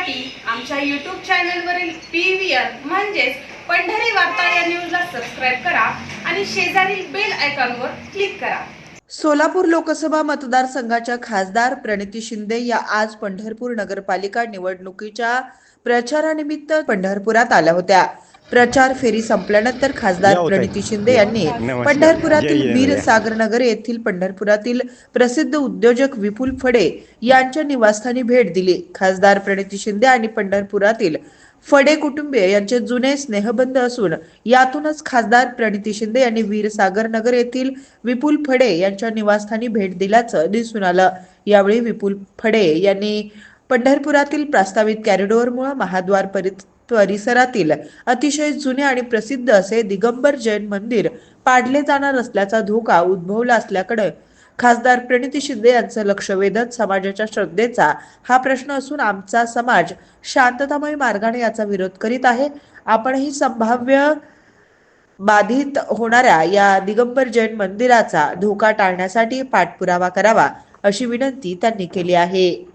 पाहण्यासाठी आमच्या यूट्यूब चॅनलवरील पी व्ही आर म्हणजेच पंढरी वार्ता या न्यूजला सबस्क्राईब करा आणि शेजारील बेल आयकॉनवर क्लिक करा. सोलापूर लोकसभा मतदारसंघाच्या खासदार प्रणिती शिंदे या आज पंढरपूर नगरपालिका निवडणुकीच्या प्रचारानिमित्त पंढरपुरात आल्या होत्या. प्रचार फेरी संपल्यानंतर खासदार. प्रणिती शिंदे यांनी. पंढरपुरातील वीर जय. सागर नगर येथील पंढरपुरातील प्रसिद्ध उद्योजक विपुल फडे यांच्या निवासस्थानी भेट दिली खासदार प्रणिती शिंदे आणि पंढरपुरातील फडे कुटुंबीय यांचे जुने स्नेहबंध असून यातूनच खासदार प्रणिती शिंदे यांनी वीरसागर नगर येथील विपुल फडे यांच्या निवासस्थानी भेट दिल्याचं दिसून आलं यावेळी विपुल फडे यांनी पंढरपुरातील प्रस्तावित कॅरिडॉरमुळे महाद्वार परि- परिसरातील अतिशय जुने आणि प्रसिद्ध असे दिगंबर जैन मंदिर पाडले जाणार असल्याचा धोका उद्भवला असल्याकडे खासदार प्रणिती शिंदे यांचं लक्ष वेधत समाजाच्या श्रद्धेचा हा प्रश्न असून आमचा समाज शांततामय मार्गाने याचा विरोध करीत आहे. आपणही संभाव्य बाधित होणाऱ्या या दिगंबर जैन मंदिराचा धोका टाळण्यासाठी पाठपुरावा करावा अशी विनंती त्यांनी केली आहे.